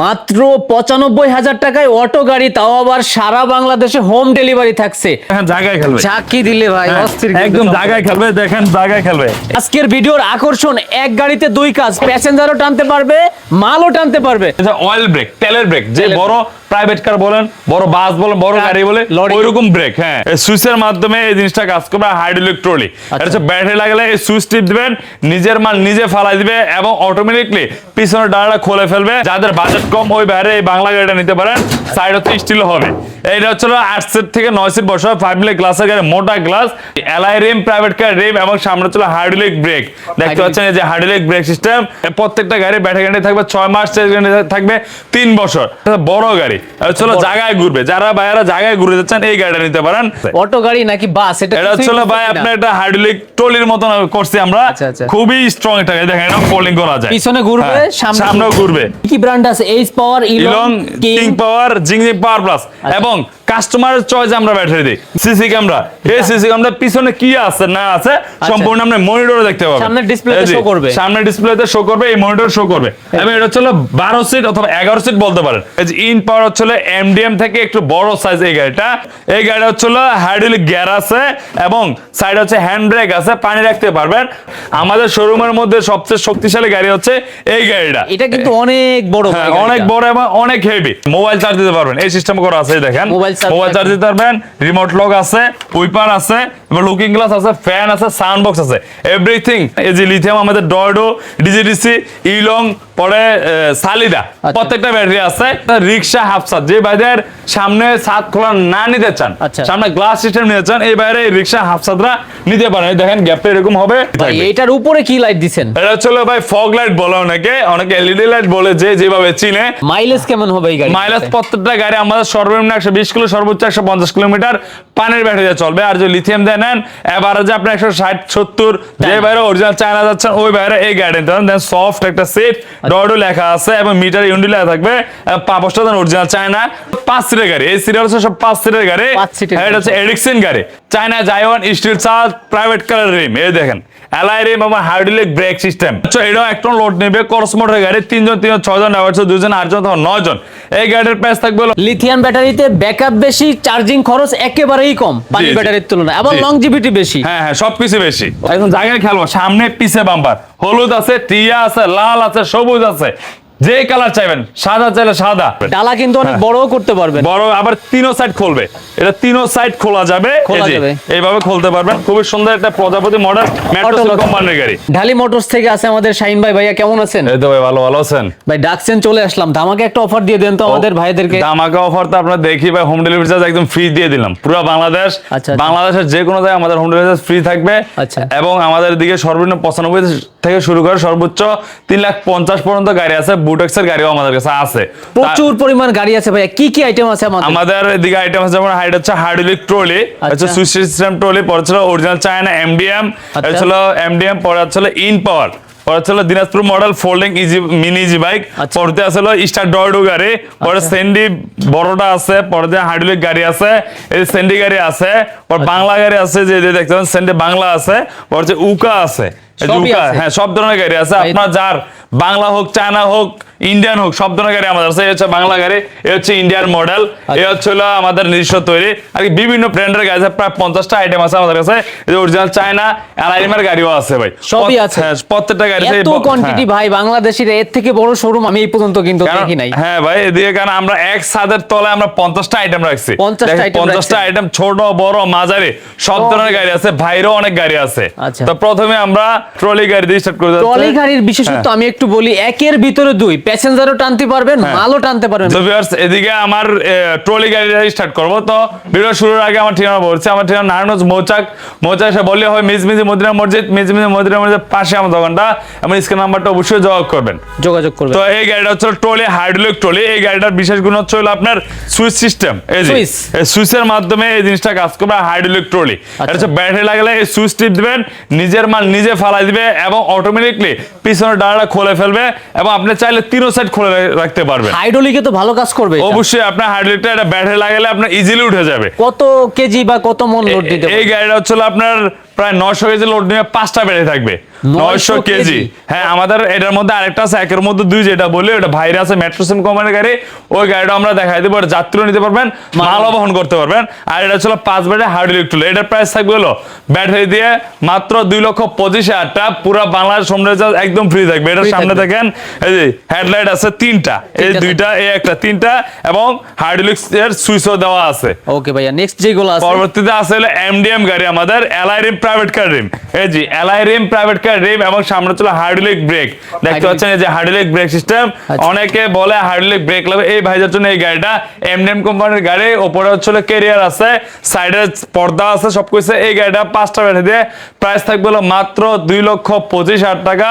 মাত্র পঁচানব্বই হাজার টাকায় অটো গাড়ি তাও আবার সারা বাংলাদেশে হোম ডেলিভারি থাকছে। জায়গায় খেলবে। চাকি দিলে ভাই হ্যাঁ, অস্থির একদম জায়গায় খেলবে দেখেন জায়গায় খেলবে। আজকের ভিডিওর আকর্ষণ এক গাড়িতে দুই কাজ প্যাসেঞ্জারও টানতে পারবে মালও টানতে পারবে। অয়েল ব্রেক তেলের ব্রেক যে বড় প্রাইভেট কার বলেন বড় বাস বলেন বড় গাড়ি বলে। ওইরকম ব্রেক হ্যাঁ। এই সুইচের মাধ্যমে এই জিনিসটা কাজ করবে হাইড্রোলিক ট্রলি এটা হচ্ছে ব্যাটারি লাগালে এই সুইচ টিপ দিবেন নিজের মাল নিজে ফালাই দিবে এবং অটোমেটিকলি পিছনের ডানাটা খুলে ফেলবে। যাদের বাজেট কম ওই বাইরে এই বাংলা গাড়িটা নিতে পারেন সাইড হচ্ছে স্টিল হবে। এইটা হচ্ছে আট সিট থেকে নয় সিট বসা ফাইভ মিলি গ্লাসের গাড়ি মোটা glass alloy rim private car rim এবং সামনে হচ্ছে হাইড্রোলিক ব্রেক দেখতে পাচ্ছেন এই যে হাইড্রোলিক ব্রেক সিস্টেম প্রত্যেকটা গাড়ি ব্যাটারি গাড়ি থাকবে ছয় মাস গাড়ি থাকবে তিন বছর। বড় গাড়ি। চলো বড়। জায়গায় ঘুরবে। যারা ভাইয়ারা জায়গায় ঘুরে যাচ্ছেন এই গাড়িটা নিতে পারেন। অটো গাড়ি নাকি বাস? এটা এটা বুঝতেছি ভাই। আপনার একটা হাইড্রোলিক ট্রলির মতন করছি আমরা। আচ্ছা, আচ্ছা। খুবই স্ট্রং এটা দেখেন এটা ফোল্ডিং করা যায়। পিছনে ঘুরবে, হ্যাঁ, সামনে ঘুরবে। কি ব্র্যান্ড আছে? এইচ পাওয়ার ইলং কিং পাওয়ার জিংজিং পাওয়ার প্লাস আচ্ছা। এবং কাস্টমারের চয়েস আমরা ব্যাটারি দিই। সিসি ক্যামেরা এই সিসি ক্যামেরা পিছনে কি আছে না আছে সম্পূর্ণ আপনি মনিটরে দেখতে পাবেন সামনের ডিসপ্লেতে show করবে। সামনে ডিসপ্লেতে শো করবে এই মনিটর শো করবে। এবং এটা হচ্ছে বারো সিট অথবা এগারো সিট বলতে পারেন। এই যে ইন পাওয়ার হচ্ছে এমডিএম থেকে একটু বড় সাইজ এই গাড়িটা। এই গাড়িটা হচ্ছে হাইড্রোলিক গিয়ার আছে এবং সাইড হচ্ছে হ্যান্ড ব্রেক আছে পানি রাখতে পারবেন। আমাদের শোরুমের মধ্যে সবচেয়ে শক্তিশালী গাড়ি হচ্ছে এই গাড়িটা। এটা কিন্তু অনেক বড় হ্যাঁ, অনেক বড় এবং অনেক হেভি মোবাইল চার্জ দিতে পারবেন। এই সিস্টেম করা আছে দেখেন। মোবাইল চার্জ দিতে পারবেন। রিমোট লক আছে উইপার আছে লুকিং গ্লাস আছে ফ্যান আছে সাউন্ড বক্স আছে। এভরিথিং এই যে লিথিয়াম আমাদের ডয়ডো ডিজিডিসি ইলং পরে সালিদা প্রত্যেকটা ব্যাটারি আছে। রিক্সা হাফসাত যে বাইরের সামনে ছাদ খোলা না নিতে চান আচ্ছা। সামনে গ্লাস সিস্টেম নিতে চান এই বাইরে রিক্সা হাফসাতরা নিতে পারেন। দেখেন গ্যাপটা এরকম হবে। এটার উপরে কি লাইট দিছেন? এটা হচ্ছে ভাই ফগ লাইট বলে অনেকে অনেকে এলইডি লাইট বলে যে যেভাবে চিনে। মাইলেজ কেমন হবে এই গাড়ি মাইলেজ প্রত্যেকটা গাড়ি আমাদের সর্বনিম্ন একশো বিশ কিলো সর্বোচ্চ একশো পঞ্চাশ কিলোমিটার পানির ব্যাটারি চলবে। আর যদি লিথিয়াম দেন নেন এবার যে আপনি একশো ষাট সত্তর যে বাইরে অরিজিনাল চায়না যাচ্ছেন ওই বাইরে এই গাড়ি দেন। সফট একটা সিট ডরডো লেখা আছে এবং মিটার ইউনিট লেখা থাকবে পাঁচটা দেন অরিজিনাল চায়না পাঁচ সিটের গাড়ি। এই সিরিয়াল হচ্ছে সব পাঁচ সিটের গাড়ি। পাঁচ সিটের এটা হচ্ছে এডিকসন গাড়ি। China জাইওয়ান steel charge private colour rim এই দেখেন এলআই এবং হাইড্রোলিক ব্রেক সিস্টেম এটাও একটা লোড নেবে করস মোটর গাড়ি তিনজন তিনজন ছয়জন আবার দুজন আটজন তখন নয়জন। এই গাড়ির প্রাইস থাকবে লিথিয়াম ব্যাটারিতে ব্যাকআপ বেশি চার্জিং খরচ একেবারেই কম পানি। ব্যাটারির তুলনায়। এবং জি। লংজিভিটি বেশি। হ্যাঁ হ্যাঁ সবকিছু বেশি। এখন জায়গায় খেলব সামনে পিছে বাম্পার হলুদ আছে টিয়া আছে লাল আছে সবুজ আছে। যে কালার চাইবেন সাদা চাইলে সাদা। ডালা কিন্তু অনেক হ্যাঁ। বড়ও করতে পারবেন। বড় আবার তিনো সাইড খুলবে। এটা তিনো সাইড খোলা যাবে। এইভাবে খুলতে পারবেন। খুবই সুন্দর একটা প্রজাপতি মডেল মেট্রো। কোম্পানির গাড়ি। ঢালি মোটরস থেকে আছে আমাদের শাহিন ভাই। ভাইয়া কেমন আছেন? এই তো ভাই ভালো ভালো আছেন? ভাই ডাকছেন চলে আসলাম। ধামাকে একটা অফার দিয়ে দেন তো আমাদের ভাইদেরকে। ধামাকা অফার তো আপনারা দেখি ভাই হোম ডেলিভারি চার্জ একদম ফ্রি দিয়ে দিলাম। পুরো বাংলাদেশ আচ্ছা, আচ্ছা। বাংলাদেশের যে কোনো জায়গায় আমাদের হোম ডেলিভারি চার্জ ফ্রি থাকবে। আচ্ছা। এবং আমাদের দিকে সর্বনিম্ন পঁচানব্বই থেকে শুরু করে সর্বোচ্চ তিন লাখ পঞ্চাশ পর্যন্ত গাড়ি আছে। বুটেক্সের গাড়িও আমাদের কাছে আছে প্রচুর পরিমাণ গাড়ি আছে ভাইয়া কি কি আইটেম আছে আমাদের আমাদের এদিকে আইটেম আছে যেমন হাইট হচ্ছে হাইড্রোলিক ট্রলি আচ্ছা। হচ্ছে সুইচ সিস্টেম ট্রলি পরে ছিল অরিজিনাল চায়না এমডিএম আচ্ছা। ছিল এমডিএম পরে ছিল ইন পাওয়ার পরে ছিল Dinajpur model folding easy mini easy bike আচ্ছা। পরে আসলে স্টার ডয়ডো গাড়ি পরে আচ্ছা। সেন্ডি বড়টা আছে পরে দিয়ে হাইড্রোলিক গাড়ি আছে এই সেন্ডি গাড়ি আছে পর আচ্ছা। বাংলা গাড়ি আছে যে যে দেখতে পাচ্ছেন সেন্ডি বাংলা আছে পরে উকা আছে হ্যাঁ সব ধরনের গাড়ি আছে। আপনার যার বাংলা হোক চায়না হোক ইন্ডিয়ান হোক সব ধরনের গাড়ি আমাদের আছে। এই হচ্ছে বাংলা গাড়ি এই হচ্ছে ইন্ডিয়ান মডেল এই হচ্ছে হলো আমাদের নিজস্ব তৈরি। আর কি বিভিন্ন ব্র্যান্ডের গাড়ি আছে প্রায় পঞ্চাশটা আইটেম আছে আমাদের কাছে। অরিজিনাল চায়না এলাইমের গাড়িও আছে ভাই। সবই আছে। হ্যাঁ, প্রত্যেকটা গাড়ি এত কোয়ান্টিটি ভাই বাংলাদেশের এর থেকে বড় শোরুম আমি এই পর্যন্ত কিন্তু দেখি নাই। হ্যাঁ ভাই এদিকে কারণ আমরা এক ছাদের তলায় আমরা পঞ্চাশটা আইটেম রাখছি। 50টা দেখেন, 50টা আইটেম ছোট বড় মাঝারি সব সব। ধরনের গাড়ি আছে। ভাইরও অনেক গাড়ি আছে। আচ্ছা। তো প্রথমে আমরা ট্রলি গাড়ি দিয়ে স্টার্ট করে যাচ্ছি। ট্রলি গাড়ির বিশেষত্ব হ্যাঁ। আমি একটু বলি একের ভিতরে দুই প্যাসেঞ্জারও টানতে পারবেন মালও টানতে পারবেন। তো viewers, এদিকে আমার ট্রলি গাড়ি স্টার্ট করব। তো ভিডিও শুরুর আগে আমার ঠিকানা বলছি আমার ঠিকানা নারায়ণগঞ্জ মৌচাক। মৌচাক এসে বললে হয় মিজমিজি মদিনা মসজিদ মিজমিজি মদিনা পাশে আমার দোকানটা। আমার স্ক্রিন নাম্বারটা অবশ্যই যোগাযোগ করবেন। যোগাযোগ করবেন। তো এই গাড়িটা হচ্ছে ট্রলি হাইড্রোলিক ট্রলি। এই গাড়িটার বিশেষ গুণ হচ্ছে হলো আপনার সুইচ সিস্টেম এই যে সুইচের মাধ্যমে এই জিনিসটা কাজ করবে হাইড্রোলিক ট্রলি। এটা হচ্ছে ব্যাটারি লাগালে এই সুইচ টিপ দিবেন নিজের মাল নিজে ফালাই দিবে এবং অটোমেটিকলি পিছনের ডানাটা খুলে ফেলবে এবং আপনি চাইলে তিনও সাইড খুলে রাখতে পারবেন। হাইড্রোলিকে তো ভালো কাজ করবে অবশ্যই আপনার হাইড্রোলিকটা একটা ব্যাটারি লাগালে আপনার ইজিলি উঠে যাবে। কত কেজি বা কত মন লোড দিতে এই গাড়িটা হচ্ছে আপনার প্রায় নয়শো কেজি লোড নিয়ে পাঁচটা বেড়ে থাকবে। নয়শো কেজি? হ্যাঁ আমাদের এটার মধ্যে আরেকটা আছে একের মধ্যে দুই যেটা বলি ওটা ভাইরে আছে মেট্রোসিম কোম্পানির গাড়ি। ওই গাড়িটা আমরা দেখাই দেবো এটা যাত্রীও নিতে পারবেন মালও বহন করতে পারবেন। আর এটা ছিল পাঁচ ব্যাটারি হার্ড ইলেকট্রোল এটার প্রাইস থাকবে হলো ব্যাটারি দিয়ে মাত্র দুই লক্ষ পঁচিশ হাজার টাকা পুরো বাংলাদেশ হোম একদম ফ্রি থাকবে। এটার সামনে দেখেন এই যে হেডলাইট আছে তিনটা এই দুইটা এই একটা তিনটা এবং হার্ড এর সুইচও দেওয়া আছে। ওকে ভাইয়া নেক্সট যেগুলো আছে পরবর্তীতে আছে হলো এমডিএম গাড়ি আমাদের alloy rim private car rim এই জি alloy rim private car rim এবং সামনে ছিল হার্ডলিক ব্রেক দেখতে পাচ্ছেন এই যে হার্ডলিক ব্রেক সিস্টেম। অনেকে বলে হার্ডলিক ব্রেক লাগবে। এই ভাইজার জন্য এই গাড়িটা এমডিএম কোম্পানির গাড়ি। ওপরে হচ্ছে ক্যারিয়ার আছে সাইডে পর্দা আছে সব কিছু। এই গাড়িটা পাঁচটা ব্যাটারি দিয়ে প্রাইস থাকবে হলো মাত্র দুই লক্ষ পঁচিশ হাজার টাকা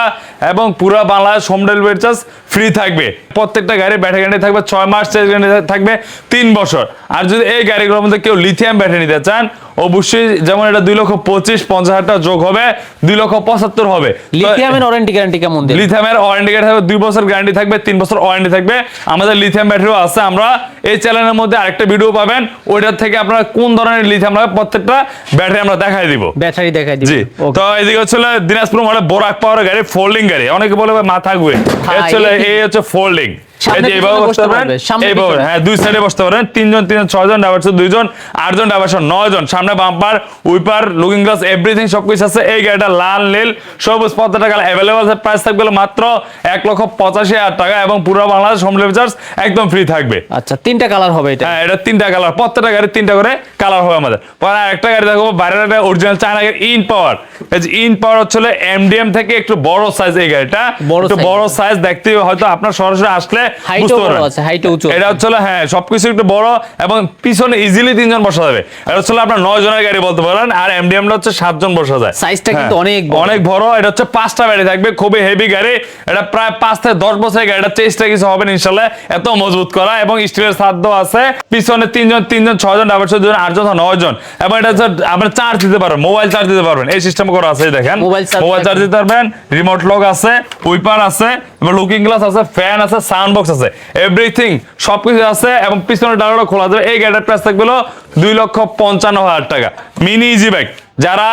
এবং পুরো Bangladesh home delivery charge free থাকবে। প্রত্যেকটা গাড়ি ব্যাটারি গ্যারান্টি থাকবে ছয় মাস চার্জ গ্যারান্টি থাকবে তিন বছর। আর যদি এই গাড়িগুলোর মধ্যে কেউ লিথিয়াম ব্যাটারি নিতে চান অবশ্যই যেমন এটা দুই লক্ষ পঁচিশ পঞ্চাশ হাজার টাকা যোগ হবে দুই লক্ষ পঁচাত্তর হবে। লিথিয়ামের ওয়ারেন্টি গ্যারান্টি কেমন লিথিয়ামের ওয়ারেন্টি গ্যারান্টি থাকবে দুই বছর গ্যারান্টি থাকবে তিন বছর ওয়ারেন্টি থাকবে। আমাদের লিথিয়াম ব্যাটারিও আছে। আমরা এই চ্যানেলের মধ্যে আরেকটা ভিডিও পাবেন। ওইটার থেকে আপনারা কোন ধরনের লিথিয়াম লাগবে প্রত্যেকটা ব্যাটারি আমরা দেখাই দিব। ব্যাটারি দেখাই দিবেন জি। তো এদিকে হচ্ছে দিনাজপুর মানে বোরাক পাওয়ার গাড়ি ফোল্ডিং গাড়ি। অনেকে বলে মাথা ঘুরে। হ্যাঁ, এই হচ্ছে ফোল্ডিং সামনে এইভাবে বসতে এইভাবে হ্যাঁ দুই সাইডে বসতে পারেন তিনজন তিনজন ছয়জন ডাইভার্স দুইজন আটজন ডাইভার্স নয়জন সামনে bumper wiper looking glass everything সবকিছু আছে। এই গাড়িটা লাল নীল সবুজ প্রত্যেকটা কালার অ্যাভেলেবল প্রাইস থাকবে মাত্র এক লক্ষ পঁচাশি হাজার টাকা এবং পুরো বাংলাদেশ হোম ডেলিভারি চার্জ একদম ফ্রি থাকবে। আচ্ছা তিনটা কালার হবে এটা। হ্যাঁ এটা তিনটা কালার প্রত্যেকটা গাড়ির তিনটা করে কালার হবে আমাদের। পরে একটা গাড়ি দেখো বাইরের একটা অরিজিনাল চায়না গাড়ি ইন পাওয়ার ইন পাওয়ার হচ্ছে এমডিএম থেকে একটু বড় সাইজ এই গাড়িটা। বড় সাইজ দেখতে হয়তো আপনার সরাসরি আসলে বুঝতে পারবেন এটা হচ্ছে হ্যাঁ সবকিছু একটু বড় এবং পিছনে ইজিলি তিনজন বসা যাবে। এটা হচ্ছে আপনার নয় জনের গাড়ি বলতে পারেন আর এমডিএম হচ্ছে সাতজন বসা যায়। সাইজটা কিন্তু হ্যাঁ, অনেক অনেক বড় এটা হচ্ছে পাঁচটা ব্যাটারি থাকবে খুবই হেভি গাড়ি। এটা প্রায় পাঁচ থেকে দশ বছরের গাড়ি এটা চেষ্টা কিছু হবে ইনশাল্লাহ এত মজবুত করা এবং স্টিলের সাধ্য আছে। পিছনে তিনজন তিনজন ছয়জন ডাবল দুজন আটজন নয় জন এবং এটা হচ্ছে আপনার চার্জ দিতে পারবেন মোবাইল চার্জ দিতে পারবেন এই সিস্টেম করা আছে দেখেন। Mobile charge. দিতে পারবেন রিমোট লক আছে উইপার আছে লুকিং গ্লাস আছে ফ্যান আছে সাউন্ড বক্স আছে। এভরিথিং সবকিছু আছে এবং পিছনের ডালাটা খোলা যাবে। এই গাড়িটার প্রাইস থাকবে দুই লক্ষ পঞ্চান্ন হাজার টাকা। মিনি ইজি ব্যাগ যারা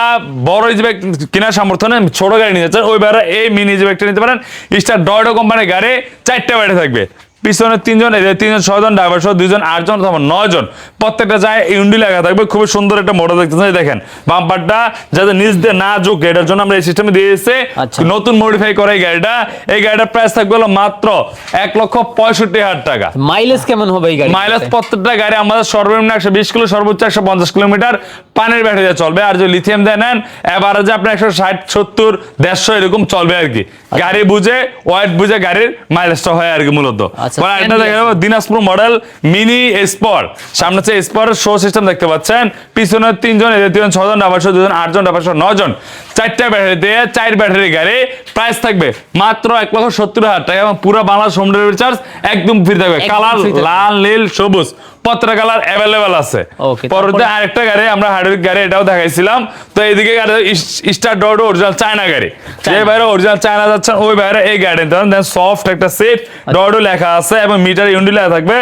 বড় ইজি ব্যাগ কেনার সামর্থ্য নেই ছোট গাড়ি নিয়ে যাচ্ছেন ওই বেড়া এই মিনি ইজি ব্যাগটা নিতে পারেন। স্টার ডয়ডো কোম্পানির গাড়ি চারটে ব্যাটারি থাকবে। পিছনে তিনজন এদের তিনজন ছয়জন ড্রাইভার সহ দুইজন আটজন অথবা নয়জন। প্রত্যেকটা যায় ইউন্ডি লাগা থাকবে। খুবই সুন্দর একটা মোটর দেখতেছেন এই দেখেন। বাম্পারটা যাতে নিচ দিয়ে না ঝুঁকে এটার জন্য আমরা এই সিস্টেমে দিয়ে আচ্ছা। নতুন মডিফাই করে এই গাড়িটা। এই গাড়িটার প্রাইস থাকবে হলো মাত্র এক লক্ষ পঁয়ষট্টি হাজার টাকা। মাইলেজ কেমন হবে এই গাড়ি মাইলেজ প্রত্যেকটা গাড়ি আমাদের সর্বনিম্ন একশো বিশ কিলো সর্বোচ্চ একশো পঞ্চাশ কিলোমিটার পানির ব্যাটারি চলবে। আর যদি লিথিয়াম দিয়ে নেন এভারেজে আপনার একশো ষাট সত্তর দেড়শো এরকম চলবে আর কি। গাড়ি বুঝে ওয়াইট বুঝে গাড়ির মাইলেজটা হয় আর কি মূলত। আচ্ছা, পরে আরেকটা দেখে দেখা দিনাজপুর মডেল মিনি স্পর সামনে হচ্ছে স্পর শো সিস্টেম দেখতে পাচ্ছেন। পিছনে তিনজন এদের তিনজন ছজন ডাবারশো দুজন আটজন ডাবারশো নজন। চারটা ব্যাটারি দিয়ে চার ব্যাটারি গাড়ি। প্রাইস থাকবে মাত্র এক লক্ষ সত্তর হাজার টাকা এবং পুরো বাংলা হোম ডেলিভারি চার্জ একদম ফ্রি থাকবে। কালার লাল নীল সবুজ। প্রত্যেকটা কালার অ্যাভেলেবেল আছে। পরবর্তী আরেকটা গাড়ি আমরা হাইড্রোলিক গাড়ি এটাও দেখাইছিলাম। তো এইদিকে গাড়ি স্টার ডট অরিজিনাল চায়না গাড়ি। যে বাইরে অরিজিনাল চায়না যাচ্ছেন ওই বাইরে এই গাড়ি দেন দেন সফট একটা সিট ডট লেখা আছে এবং মিটার ইউনিট লেখা থাকবে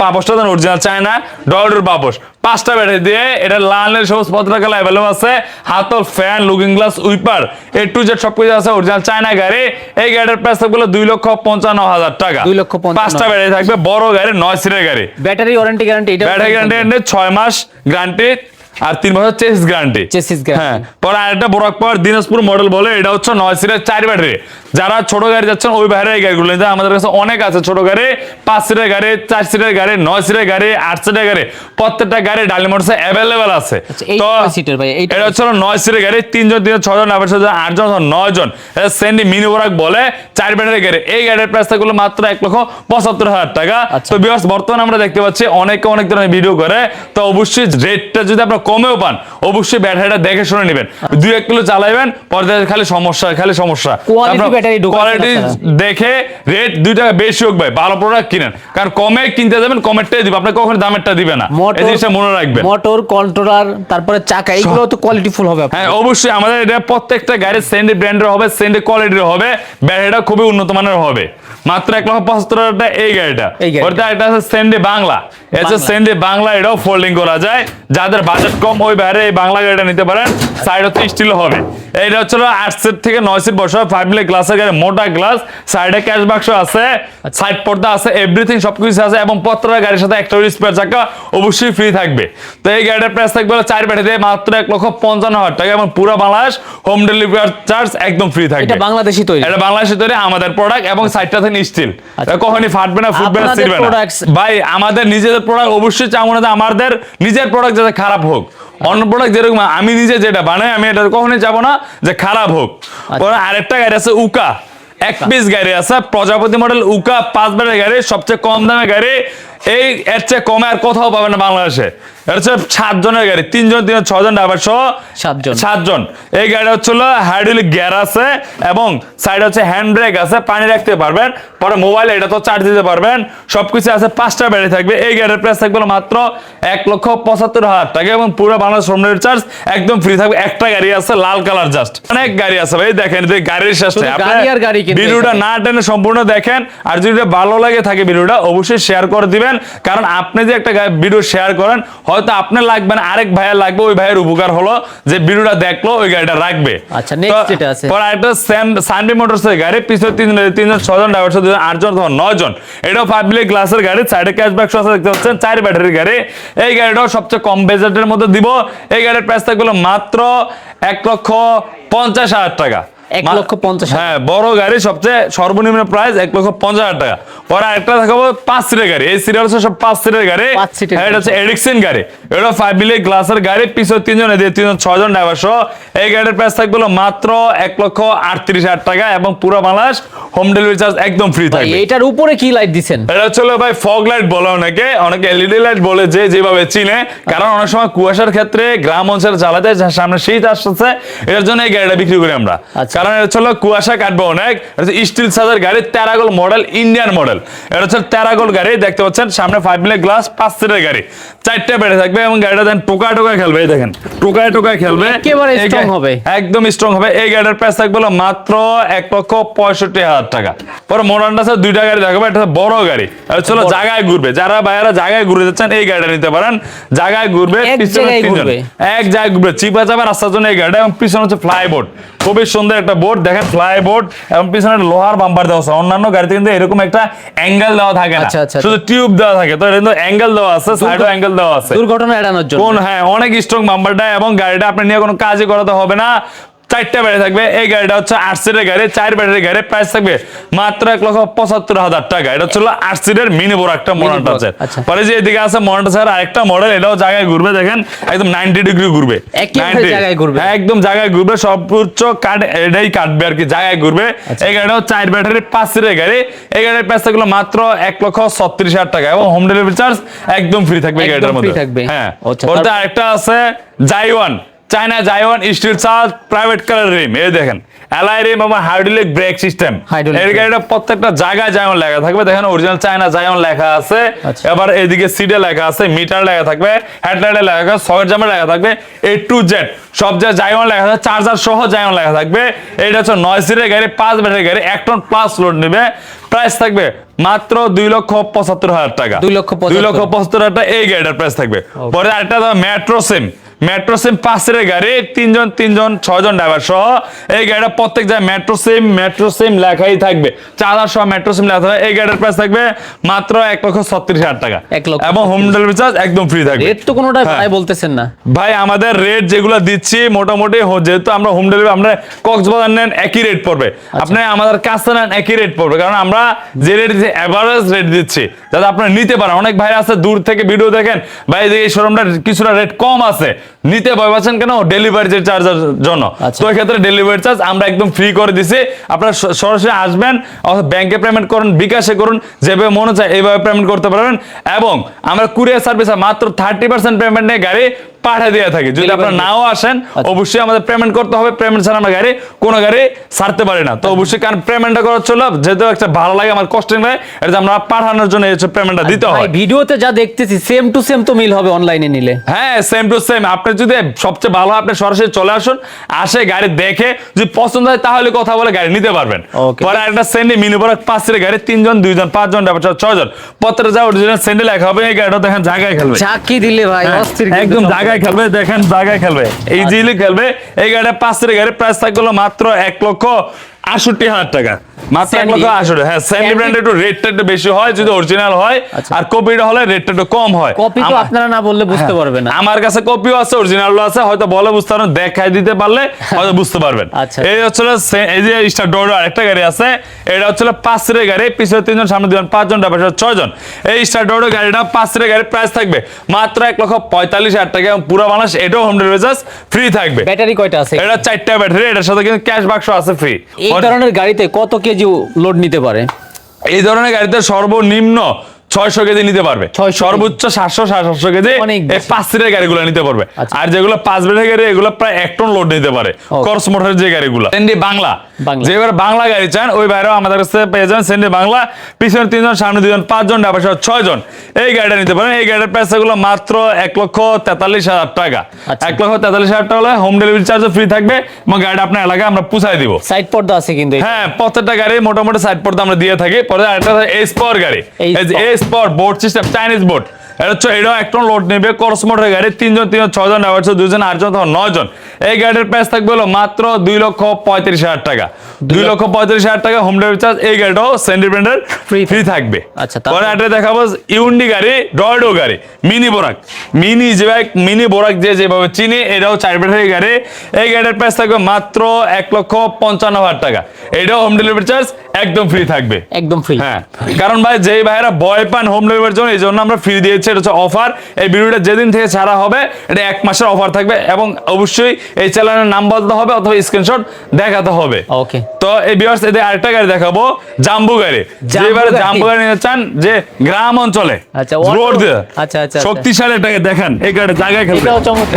পাপসটা দেন অরিজিনাল চায়না ডট পাপস পাঁচটা ব্যাটারি দিয়ে এটা লাল নীল সবুজ পত্র কালার অ্যাভেলেবল আছে। হাতল fan looking glass wiper A to Z সবকিছু আছে অরিজিনাল চায়না গাড়ি। এই গাড়ির প্রাইস থাকবে হলো দুই লক্ষ পঞ্চান্ন হাজার টাকা। দুই লক্ষ। পাঁচটা ব্যাটারি থাকবে বড় গাড়ি নয় সিটের গাড়ি। ব্যাটারি ওয়ারেন্টি গ্যারান্টি এটা ব্যাটারি গ্যারান্টি ছয় মাস গ্যারান্টি আর তিন বছর চেসিস গ্যারান্টি Chassis হ্যাঁ পরে আরেকটা বরাক পাওয়ার দিনাজপুর মডেল বলে এটা হচ্ছে নয় সিটের চার ব্যাটারি যারা ছোট গাড়ি যাচ্ছেন ওই বাইরে এই গাড়িগুলো নিতে আমাদের কাছে অনেক আছে। ছোট গাড়ি পাঁচ সিটের গাড়ি চার সিটের গাড়ি নয় সিটের গাড়ি আট সিটের গাড়ি প্রত্যেকটা গাড়ি ডালি মোটরসে অ্যাভেলেবেল আছে। আচ্ছা, সিটের ভাই? এটা হচ্ছে নয় সিটের গাড়ি তিনজন তিনজন ছজন আবার ছজন আটজন নয় জন এটা সেন্ডি মিনি বরাক বলে চার ব্যাটারি গাড়ি। এই গাড়ির প্রাইস থাকল মাত্র এক লক্ষ পঁচাত্তর হাজার টাকা। আচ্ছা। তো বিকজ বর্তমানে আমরা দেখতে পাচ্ছি অনেকে অনেক ধরনের ভিডিও করে। তো অবশ্যই রেটটা যদি আপনার কমেও পান। অবশ্যই ব্যাটারিটা দেখে শুনে নেবেন। দুই এক কিলো চালাইবেন পরে খালি সমস্যা খালি সমস্যা। কোয়ালিটি দেখে রেট দুই টাকা বেশি হোক ভাই ভালো প্রোডাক্ট কিনেন। কারণ কমে কিনতে যাবেন কমেরটাই দিবে। আপনি কখনো দামেরটা দিবে না। এই জিনিসটা মনে রাখবেন। মোটর কন্ট্রোলার তারপরে চাকা এগুলো তো কোয়ালিটি ফুল হবে হ্যাঁ অবশ্যই আমাদের এটা প্রত্যেকটা গাড়ির সেন্ডি ব্র্যান্ডের হবে সেন্ডি কোয়ালিটির হবে। ব্যাটারিটা খুবই উন্নত মানের হবে। মাত্র এক লক্ষ পঁচাত্তর হাজারটা এই গাড়িটা। ওইটা এটা ওটা একটা আছে সেন্ডে বাংলা এটা সেন্ডে সেন্ডি বাংলা এটাও ফোল্ডিং করা যায়। যাদের বাজেট কম ওই বাইরে এই বাংলা গাড়িটা নিতে পারেন। সাইড হচ্ছে স্টিল হবে। এইটা হচ্ছে আট সিট থেকে নয় সিট বসা ফাইভ মিলে গ্লাসের গাড়ি মোটা গ্লাস সাইডে ক্যাশ বাক্স আছে সাইড পর্দা আছে এভরিথিং সবকিছু আছে এবং পত্রা গাড়ির সাথে একটা স্পেয়ার চাকা অবশ্যই ফ্রি থাকবে। তো এই গাড়িটার প্রাইস থাকবে চার ব্যাটারি মাত্র এক লক্ষ পঞ্চান্ন হাজার টাকা এবং পুরো বাংলাদেশ হোম ডেলিভারি চার্জ একদম ফ্রি থাকবে। এটা বাংলাদেশি তৈরি। এটা বাংলাদেশের তৈরি আমাদের প্রোডাক্ট এবং সাইডটা থেকে স্টিল আচ্ছা। কখনই ফাটবে না ফুটবে না ছিড়বে না। ভাই আমাদের নিজেদের প্রোডাক্ট অবশ্যই চাবো না যে আমাদের নিজের প্রোডাক্ট যাতে খারাপ হোক। অন্য প্রোডাক্ট যেরকম আমি নিজে যেটা বানাই আমি এটা কখনোই যাব না যে খারাপ হোক। আচ্ছা। ওর আরেকটা গাড়ি আছে উকা। এক পিস গাড়ি আছে প্রজাপতি মডেল উকা পাঁচ বারের গাড়ি সবচেয়ে কম দামে গাড়ি। এই এর চেয়ে কমে আর কোথাও পাবে না বাংলাদেশে। হচ্ছে সাত জনের গাড়ি। তিনজন তিনজন ছজন ড্রাইভার সহ সাতজন। সাতজন। এই হচ্ছিল হাইড্রোলিক গিয়ার আছে এবং সাইড হচ্ছে হ্যান্ড ব্রেক আছে পানি রাখতে পারবেন। পরে মোবাইল এটা তো চার্জ দিতে পারবেন। সবকিছু আছে পাঁচটা ব্যাটারি থাকবে। এই গাড়ির প্রাইস থাকবে মাত্র এক লক্ষ পঁচাত্তর হাজার টাকা এবং পুরো বাংলাদেশ হোম চার্জ একদম ফ্রি থাকবে। একটা গাড়ি আছে লাল কালার জাস্ট অনেক গাড়ি আছে ভাই দেখেন এই গাড়ির শেষে গাড়ি গাড়ি ভিডিওটা না টেনে সম্পূর্ণ দেখেন। আর যদি ভালো লাগে থাকে ভিডিওটা অবশ্যই শেয়ার করে দিবেন। কারণ আপনি যে একটা ভিডিও শেয়ার করেন হয়তো আপনার লাগবে না আরেক ভাইয়ের লাগবে ওই ভাইয়ের উপকার হলো যে ভিডিওটা দেখল ওই গাড়িটা রাখবে। আচ্ছা, তো যেটা আছে। পরে আরেকটা সানবি গাড়ি পিছনে তিন তিনজন ছজন ড্রাইভার সাথে আটজন এটাও পাবলিক গ্লাসের গাড়ি সাইডে ক্যাশব্যাক সহ দেখতে পাচ্ছেন চার ব্যাটারির গাড়ি। এই গাড়িটাও সবচেয়ে কম বাজেটের মধ্যে দিব। এই গাড়ির প্রাইস থাকবে মাত্র এক লক্ষ পঞ্চাশ হাজার টাকা। এক মা- লক্ষ পঞ্চাশ হাজার। হ্যাঁ বড় গাড়ি সবচেয়ে সর্বনিম্ন প্রাইস এক লক্ষ পঞ্চাশ হাজার টাকা। পরে আরেকটা দেখাবো পাঁচ সিটের গাড়ি। এই সিরিয়াল হচ্ছে সব পাঁচ সিটের গাড়ি। পাঁচ সিটের হ্যাঁ, এটা হচ্ছে এডিকশন গাড়ি। এটা ফাইভ মিলি গ্লাসের গাড়ি পিছনে তিনজন এদিকে তিনজন ছজন ড্রাইভার সহ। এই গাড়ির প্রাইস থাকবে মাত্র এক লক্ষ আটত্রিশ হাজার টাকা এবং পুরো হোম ডেলিভারি চার্জ একদম ফ্রি থাকবে। এইটার উপরে কি লাইট এটা হচ্ছে ভাই ফগ লাইট বলে অনেকে। অনেকে এলইডি লাইট বলে যে যেভাবে চিনে। কারণ অনেক সময় কুয়াশার ক্ষেত্রে গ্রাম অঞ্চলে চালাতে সামনে শীত আসছে এর জন্য এই গাড়িটা বিক্রি করি আমরা। আচ্ছা। কারণ এটা হলো কুয়াশা কাটবে অনেক। স্টিল সাজার গাড়ি তেরাগোল মডেল ইন্ডিয়ান মডেল এটা হচ্ছে তেরাগোল গাড়ি, দেখতে পাচ্ছেন, সামনে ফাইভ মিলে গ্লাস পাঁচ সিটের গাড়ি। চারটে বেড়ে থাকবে এবং গাড়িটা দেন টোকা টোকা খেলবে এই দেখেন টোকায় টোকায় খেলবে। একেবারে হবে। একদম স্ট্রং হবে। এই প্রাইস থাকবে মাত্র এক লক্ষ পঁয়ষট্টি হাজার টাকা। পরে মডার্ন আছে দুইটা গাড়ি দেখাবো এটা বড় গাড়ি চলো জায়গায় ঘুরবে। যারা বাইরে জায়গায় ঘুরে যাচ্ছেন এই গাড়িটা নিতে পারেন। জায়গায় ঘুরবে এক জায়গায় ঘুরবে। চিপা চাপা রাস্তার জন্য এই গাড়িটা এবং পিছনে হচ্ছে ফ্লাই বোর্ড খুবই সুন্দর একটা বোর্ড দেখেন ফ্লাই বোর্ড এবং পিছনে লোহার বাম্পার দেওয়া আছে। অন্যান্য গাড়িতে কিন্তু এরকম একটা অ্যাঙ্গেল দেওয়া থাকে না। আচ্ছা, আচ্ছা, শুধু টিউব দেওয়া থাকে। তো এটা কিন্তু অ্যাঙ্গেল দেওয়া আছে সাইডও অ্যাঙ্গেল দেওয়া আছে। দুর্ঘটনা এড়ানোর জন্য। কোন হ্যাঁ অনেক স্ট্রং বাম্পারটা এবং গাড়িটা আপনি নিয়ে কোনো কাজই করাতে হবে না। চারটা ব্যাটারি থাকবে। এই গাড়িটা হচ্ছে আট সিটের গাড়ি চার ব্যাটারি গাড়ি। প্রাইস থাকবে মাত্র এক লক্ষ পঁচাত্তর হাজার টাকা। এটা হচ্ছে আট সিটের মিনি বড় একটা মডেল বড়, আছে আচ্ছা। পরে যে এদিকে আছে মডেল আছে আরেকটা মডেল এটাও জায়গায় ঘুরবে দেখেন একদম নাইনটি ডিগ্রি ঘুরবে। একেবারে 90 জায়গায় ঘুরবে। হ্যাঁ, একদম জায়গায় ঘুরবে সর্বোচ্চ কাট এটাই কাটবে আর কি জায়গায় ঘুরবে। আচ্ছা। এই গাড়িটাও চার ব্যাটারি পাঁচ সিটের গাড়ি। এই গাড়ির প্রাইস থাকল মাত্র এক লক্ষ ছত্রিশ হাজার টাকা এবং হোম ডেলিভারি চার্জ একদম ফ্রি থাকবে এই গাড়িটার মধ্যে। হ্যাঁ। আচ্ছা, আরেকটা আছে জাইওয়ান China জাইওয়ান steel charge private colour rim এই দেখেন। এলআই রিম এবং হাইড্রোলিক ব্রেক সিস্টেম। এর। গাড়িটা প্রত্যেকটা জায়গায় জাইওয়ান লেখা থাকবে। দেখেন অরিজিনাল চায়না জাইওয়ান লেখা আছে। আচ্ছা। এবার এদিকে সিডে লেখা আছে মিটার লেখা থাকবে হেডলাইটে লেখা থাকবে সকেট জামে লেখা থাকবে এ টু জেড সব জায়গায় জাইওয়ান লেখা থাকবে চার্জার সহ জাইওয়ান লেখা থাকবে। এটা হচ্ছে নয় সিটের গাড়ি পাঁচ ব্যাটারি গাড়ি এক টন প্লাস লোড নেবে। প্রাইস থাকবে মাত্র দুই লক্ষ পঁচাত্তর হাজার টাকা। দুই লক্ষ দুই লক্ষ পঁচাত্তর। পঁচাত্তর হাজার টাকা এই গাড়িটার প্রাইস থাকবে। পরে আরেকটা মেট্রো সিম মেট্রো সিম পাঁচের গাড়ি তিনজন তিনজন ছয়জন ড্রাইভার সহ। এই গাড়িটা প্রত্যেক জায়গায় মেট্রো সিম মেট্রো সিম লেখাই থাকবে। চার্জার সহ মেট্রো সিম লেখা থাকবে। এই গাড়ির প্রাইস থাকবে মাত্র এক লক্ষ ছত্রিশ হাজার টাকা। এক লক্ষ এবং হোম ডেলিভারি চার্জ একদম ফ্রি থাকবে। রেট তো কোনোটা হ্যাঁ। ভাই বলতেছেন না। ভাই আমাদের রেট যেগুলো দিচ্ছি মোটামুটি যেহেতু আমরা হোম ডেলিভারি আমরা কক্সবাজার নেন একই রেট পড়বে। আচ্ছা। আপনি আমাদের কাছে নেন একই রেট পড়বে। কারণ আমরা যে রেট দিচ্ছি এভারেজ রেট দিচ্ছি যাতে আপনারা নিতে পারেন। অনেক ভাই আছে দূর থেকে ভিডিও দেখেন ভাই এই শোরুমটা কিছুটা রেট কম আছে। নিতে ভয় পাচ্ছেন কেন? ডেলিভারি চার্জের জন্য। আচ্ছা। তো এই ক্ষেত্রে ডেলিভারি চার্জ আমরা একদম ফ্রি করে দিছি। আপনারা সরাসরি আসবেন অথবা ব্যাংকে পেমেন্ট করুন বিকাশে করুন যেভাবে মনে চায় এইভাবে পেমেন্ট করতে পারবেন। এবং আমরা কুরিয়ার সার্ভিসে মাত্র থার্টি পার্সেন্ট পেমেন্ট নিয়ে গাড়ি পাঠিয়ে দিয়ে থাকি। যদি আপনারা নাও আসেন আচ্ছা। অবশ্যই আমাদের পেমেন্ট করতে হবে। পেমেন্ট ছাড়া আমরা গাড়ি কোনো গাড়ি ছাড়তে পারি না। তো অবশ্যই কারণ পেমেন্টটা করার জন্য যেহেতু একটা ভালো লাগে আমার কষ্ট লাগে এটা আমরা পাঠানোর জন্য এই পেমেন্টটা দিতে হয়। ভিডিওতে যা দেখতেছি সেম টু সেম তো মিল হবে অনলাইনে নিলে। হ্যাঁ সেম টু সেম আপনি যদি সবচেয়ে ভালো আপনি সরাসরি চলে আসুন আসে গাড়ি দেখে যদি পছন্দ হয় তাহলে কথা বলে গাড়ি নিতে পারবেন. পরে একটা স্যান্ডেল মিনি বড় পাঁচ গাড়ি তিনজন দুইজন পাঁচজন ছয়জন। পত্রে যা অরিজিনাল স্যান্ডেল লেখা হবে এই গাড়িটা দেখেন জায়গায় খেলবে। চাকি দিলে ভাই হ্যাঁ, অস্থির একদম সব। জায়গায় খেলবে দেখেন জায়গায় খেলবে। এই ইজিলি খেলবে এই গাড়ি পাঁচ সিটের গাড়ি প্রাইস থাকল মাত্র এক লক্ষ আষট্টি হাজার টাকা। মাত্র এক লক্ষ আষট্টি। হ্যাঁ স্যান্ডি? ব্র্যান্ড একটু রেটটা একটু বেশি হয় যদি অরিজিনাল হয় আচ্ছা। আর কপিটা হলে রেটটা একটু কম হয়। কপি তো আপনারা না বললে বুঝতে পারবে না। আমার কাছে কপিও আছে অরিজিনালও আছে হয়তো বলে বুঝতে পারবেন দেখাই দিতে পারলে হয়তো বুঝতে পারবেন। এই হচ্ছে এই যে স্টার ডোর আরেকটা গাড়ি আছে এটা হচ্ছে পাঁচ গাড়ি পিছনে তিনজন সামনে দুজন পাঁচজন ডাবল ছয়জন। এই স্টার ডোর গাড়িটা পাঁচ সিটের গাড়ির প্রাইস থাকবে মাত্র এক লক্ষ পঁয়তাল্লিশ হাজার টাকা এবং পুরো বাংলাদেশ এটাও হোম ডেলিভারি ফ্রি থাকবে। ব্যাটারি কয়টা আছে? এটা চারটা ব্যাটারি এটার সাথে কিন্তু ক্যাশ বাক্স আছে ফ্রি এই ধরনের গাড়িতে কত কেজি লোড নিতে পারে? এই ধরনের গাড়িতে সর্বনিম্ন ছয়শো কেজি নিতে পারবে। 600 সর্বোচ্চ সাতশো সাতশো কেজি। পাঁচ সিটের গাড়িগুলো নিতে পারবে। আচ্ছা। আর যেগুলো পাঁচ বেডের গাড়ি এগুলো প্রায় এক টন লোড নিতে পারে। কর্স মোটরের যে গাড়িগুলো। বাংলা। যে এবার বাংলা গাড়ি চান ওই বাইরেও আমাদের কাছে পেয়ে যাবেন সেন্ডি বাংলা। পিছনে তিনজন সামনে দুজন পাঁচজন ডাবার সহ ছয়জন। এই গাড়িটা নিতে পারেন। এই গাড়ির প্রাইসগুলো মাত্র এক লক্ষ তেতাল্লিশ হাজার টাকা। আচ্ছা। এক লক্ষ তেতাল্লিশ হাজার টাকা হলে হোম ডেলিভারি চার্জও ফ্রি থাকবে এবং গাড়িটা আপনার এলাকায় আমরা পুষাই দিব। সাইড পর্দা আছে কিন্তু হ্যাঁ প্রত্যেকটা গাড়ি মোটামুটি সাইড পড়তে আমরা দিয়ে থাকি। পরে আরেকটা এস পাওয়ার গাড়ি। S power board system Chinese board এটা হচ্ছে এটাও এক লোড নেবে করস মোটরের গাড়ি তিনজন তিনজন ছজন ড্রাইভার ছিল দুজন আটজন তখন নয়জন। এই গাড়ির প্রাইস থাকবে হলো মাত্র দুই লক্ষ পঁয়ত্রিশ হাজার টাকা। দুই লক্ষ পঁয়ত্রিশ হাজার টাকা হোম ডেলিভারি চার্জ এই গাড়িটাও সেন্ডি ব্র্যান্ডের ফ্রি থাকবে। আচ্ছা, পরে দেখাবো ইউন্ডি গাড়ি ডয়ডো গাড়ি মিনি বোরাক মিনি যে মিনি বোরাক যে যেভাবে চিনি এটাও চার ব্যাটারি গাড়ি। এই গাড়ির প্রাইস থাকবে মাত্র এক লক্ষ পঞ্চান্ন হাজার টাকা। এটাও হোম ডেলিভারি চার্জ একদম ফ্রি থাকবে। একদম ফ্রি হ্যাঁ কারণ ভাই যেই ভাইরা ভয় পান হোম ডেলিভারির জন্য এই জন্য আমরা ফ্রি দিয়েছি এটা হচ্ছে অফার এই ভিডিওটা যেদিন থেকে ছাড়া হবে এটা এক মাসের অফার থাকবে এবং অবশ্যই এই চ্যানেলের নাম বলতে হবে অথবা স্ক্রিনশট দেখাতে হবে। ওকে তো এই বিয়ার্স এদের আরেকটা গাড়ি দেখাবো জাম্বু গাড়ি। যেবারে জাম্বু গাড়ি নিতে চান যে গ্রাম অঞ্চলে আচ্ছা, রোড দিয়ে আচ্ছা, আচ্ছা, আচ্ছা। শক্তিশালী গাড়ি দেখেন এই গাড়ি জায়গায় খেলবে।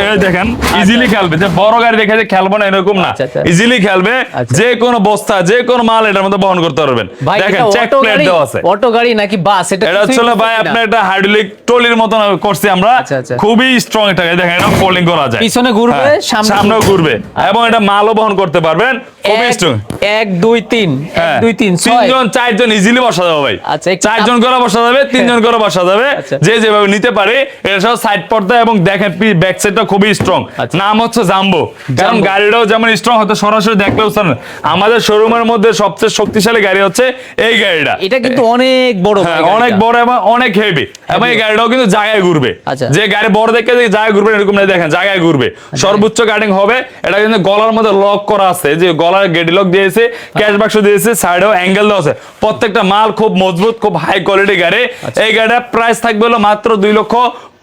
এই দেখেন ইজিলি খেলবে। যে বড় গাড়ি দেখে যে খেলব না এরকম না। আচ্ছা, আচ্ছা। ইজিলি খেলবে আচ্ছা। যে কোনো বস্তা যে কোনো মাল এটার মধ্যে বহন করতে পারবেন। দেখেন চেক প্লেট দেওয়া আছে। অটো গাড়ি নাকি বাস এটা এটা হচ্ছে ভাই। আপনার একটা হাইড্রোলিক ট্রলির মতন করছি আমরা। আচ্ছা, আচ্ছা। খুবই স্ট্রং এটা দেখেন এটা ফোল্ডিং করা যায়। পিছনে ঘুরবে, হ্যাঁ, সামনে সামনেও ঘুরবে। এবং এটা মালও বহন করতে পারবেন। খুবই স্ট্রং এক দুই তিন। এক হ্যাঁ। দুই তিন ছয়। তিনজন চারজন ইজিলি বসা যাবে ভাই। আচ্ছা, চারজন করে বসা যাবে তিনজন করে বসা যাবে। যে যেভাবে নিতে পারে এটা সব সাইড পর্দা এবং দেখেন ব্যাক সাইডটা খুবই স্ট্রং। নাম হচ্ছে জাম্বো কারণ জাম্বো। গাড়িটাও যেমন স্ট্রং হতে সরাসরি দেখলেও জানেন। আমাদের শোরুমের মধ্যে সবচেয়ে শক্তিশালী গাড়ি হচ্ছে এই গাড়িটা। এটা কিন্তু অনেক বড় হ্যাঁ, অনেক বড় এবং অনেক হেভি এবং এই গাড়িটাও কিন্তু জায়গায় ঘুরবে। আচ্ছা। যে গাড়ি বড় দেখে যে জায়গায় ঘুরবে এরকম না দেখেন জায়গায় ঘুরবে। সর্বোচ্চ গার্ডিং হবে এটা কিন্তু গলার মধ্যে লক করা আছে যে গলার গেডি লক দিয়েছে ক্যাশ বাক্স দিয়েছে সাইডেও অ্যাঙ্গেল দেওয়া আছে। প্রত্যেকটা মাল খুব মজবুত খুব হাই কোয়ালিটি গাড়ি। আচ্ছা। এই গাড়িটার প্রাইস থাকবে হলো মাত্র দুই লক্ষ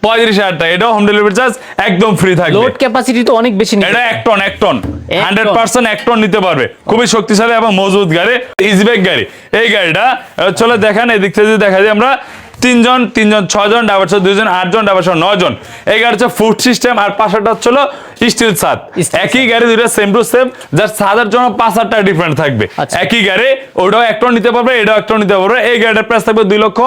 পঁয়ত্রিশ হাজার টাকা। এটাও হোম ডেলিভারি চার্জ একদম ফ্রি থাকবে। লোড ক্যাপাসিটি তো অনেক বেশি নিতে এটা এক টন এক টন হান্ড্রেড পার্সেন্ট এক টন নিতে পারবে। খুবই শক্তিশালী এবং মজবুত গাড়ি ইজিব্যাক গাড়ি। এই গাড়িটা চলে দেখেন এই দিক থেকে যদি দেখা যায় আমরা তিনজন তিনজন ছয়জন ডাবার দুইজন আটজন ডাবার নয়জন। এই গাড়ি হচ্ছে ফুড সিস্টেম আর পাশেরটা হচ্ছিল স্টিল সাদ একই গাড়ি দুইটা সেম টু সেম যার সাদের জন্য পাঁচ হাজার টাকা ডিফারেন্ট থাকবে। আচ্ছা। একই গাড়ি ওটাও একটা নিতে পারবে এটাও একটা নিতে পারবে। এই গাড়িটার প্রাইস থাকবে দুই লক্ষ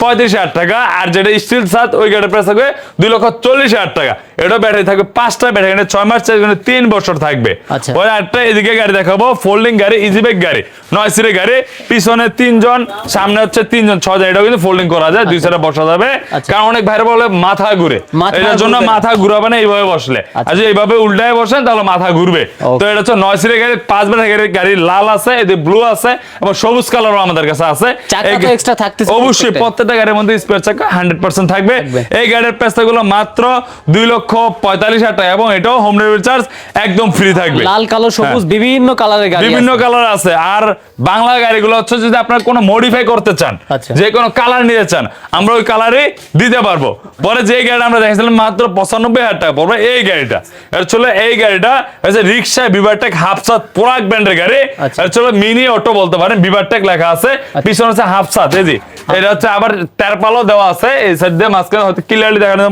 পঁয়ত্রিশ হাজার টাকা আর যেটা স্টিল সাদ ওই গাড়ির প্রাইস থাকবে দুই লক্ষ চল্লিশ হাজার টাকা। এটাও ব্যাটারি থাকবে পাঁচটা ব্যাটারি এখানে ছয় মাস চার্জ তিন বছর থাকবে। আচ্ছা। ওই একটা এদিকে গাড়ি দেখাবো ফোল্ডিং গাড়ি ইজিবেক গাড়ি নয় সিটের গাড়ি পিছনে তিনজন সামনে হচ্ছে তিনজন ছয় এটাও কিন্তু ফোল্ডিং করা যায়। দুই সাইডে বসা যাবে। আচ্ছা। কারণ অনেক ভাইরা বলে মাথা ঘুরে। এটার জন্য মাথা ঘুরাবে না এইভাবে বসলে। আচ্ছা। আর যদি এইভাবে উল্টায় বসেন তাহলে মাথা ঘুরবে। তো এটা হচ্ছে নয় সিটের গাড়ি পাঁচ ব্যাটারি গাড়ি গাড়ি লাল আছে এদের ব্লু আছে এবং সবুজ কালারও আমাদের কাছে আছে। থাকতেছে অবশ্যই প্রত্যেকটা গাড়ির মধ্যে স্পেয়ার চাকা হান্ড্রেড পার্সেন্ট থাকবে। থাকবে। এই গাড়ির প্রাইসটা গুলো মাত্র দুই লক্ষ পঁয়তাল্লিশ হাজার টাকা এবং এটাও হোম ডেলিভারি চার্জ একদম ফ্রি থাকবে। লাল কালো সবুজ বিভিন্ন কালারের গাড়ি বিভিন্ন কালার আছে। আর বাংলা গাড়িগুলো হচ্ছে যদি আপনার কোনো মডিফাই করতে চান আচ্ছা। যে কোনো কালার নিতে চান আমরা ওই কালারে দিতে পারব। পরে যে গাড়িটা আমরা দেখেছিলাম মাত্র পঁচানব্বই হাজার টাকা পড়বে এই গাড়িটা। এটা চলে এই গাড়িটা হচ্ছে রিক্সা বিভারটেক হাফসাত পোরাক ব্র্যান্ডের গাড়ি। আচ্ছা। চলে মিনি অটো বলতে পারেন বিভারটেক লেখা আছে পিছনে হচ্ছে হাফসাত এই জি এটা হচ্ছে আবার তেরপালও দেওয়া আছে এই সাইড দিয়ে মাঝখানে হয়তো ক্লিয়ারলি দেখানো